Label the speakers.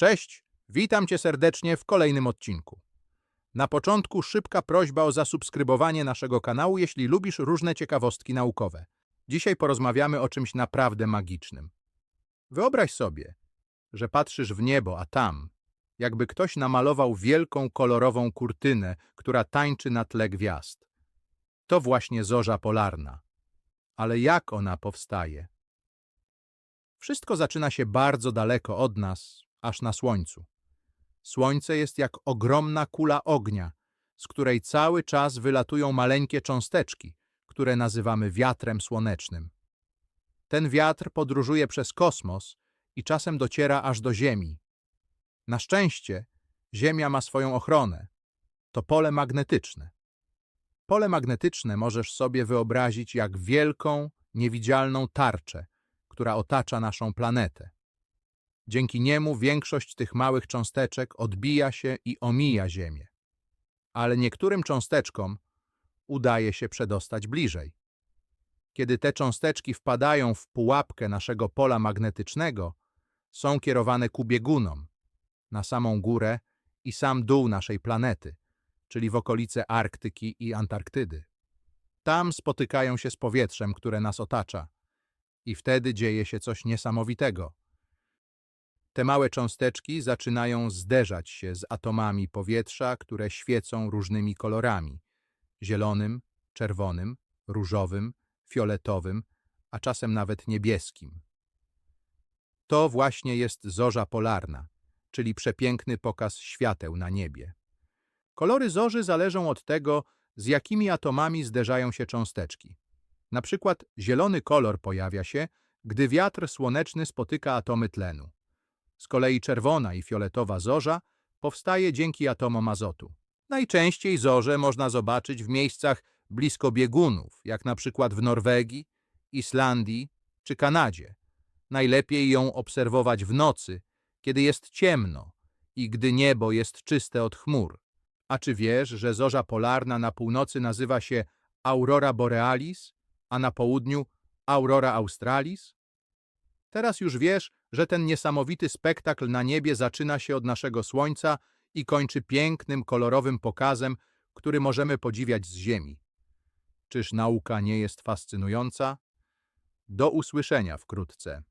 Speaker 1: Cześć, witam Cię serdecznie w kolejnym odcinku. Na początku szybka prośba o zasubskrybowanie naszego kanału, jeśli lubisz różne ciekawostki naukowe. Dzisiaj porozmawiamy o czymś naprawdę magicznym. Wyobraź sobie, że patrzysz w niebo, a tam, jakby ktoś namalował wielką kolorową kurtynę, która tańczy na tle gwiazd. To właśnie zorza polarna. Ale jak ona powstaje? Wszystko zaczyna się bardzo daleko od nas, aż na Słońcu. Słońce jest jak ogromna kula ognia, z której cały czas wylatują maleńkie cząsteczki, które nazywamy wiatrem słonecznym. Ten wiatr podróżuje przez kosmos i czasem dociera aż do Ziemi. Na szczęście Ziemia ma swoją ochronę. To pole magnetyczne. Pole magnetyczne możesz sobie wyobrazić jak wielką, niewidzialną tarczę, która otacza naszą planetę. Dzięki niemu większość tych małych cząsteczek odbija się i omija Ziemię. Ale niektórym cząsteczkom udaje się przedostać bliżej. Kiedy te cząsteczki wpadają w pułapkę naszego pola magnetycznego, są kierowane ku biegunom, na samą górę i sam dół naszej planety, czyli w okolice Arktyki i Antarktydy. Tam spotykają się z powietrzem, które nas otacza, i wtedy dzieje się coś niesamowitego. Te małe cząsteczki zaczynają zderzać się z atomami powietrza, które świecą różnymi kolorami zielonym, czerwonym, różowym, fioletowym, a czasem nawet niebieskim. To właśnie jest zorza polarna, czyli przepiękny pokaz świateł na niebie. Kolory zorzy zależą od tego, z jakimi atomami zderzają się cząsteczki. Na przykład zielony kolor pojawia się, gdy wiatr słoneczny spotyka atomy tlenu. Z kolei czerwona i fioletowa zorza powstaje dzięki atomom azotu. Najczęściej zorze można zobaczyć w miejscach blisko biegunów, jak na przykład w Norwegii, Islandii czy Kanadzie. Najlepiej ją obserwować w nocy, kiedy jest ciemno i gdy niebo jest czyste od chmur. A czy wiesz, że zorza polarna na północy nazywa się Aurora Borealis, a na południu Aurora Australis? Teraz już wiesz, że ten niesamowity spektakl na niebie zaczyna się od naszego Słońca i kończy pięknym, kolorowym pokazem, który możemy podziwiać z Ziemi. Czyż nauka nie jest fascynująca? Do usłyszenia wkrótce.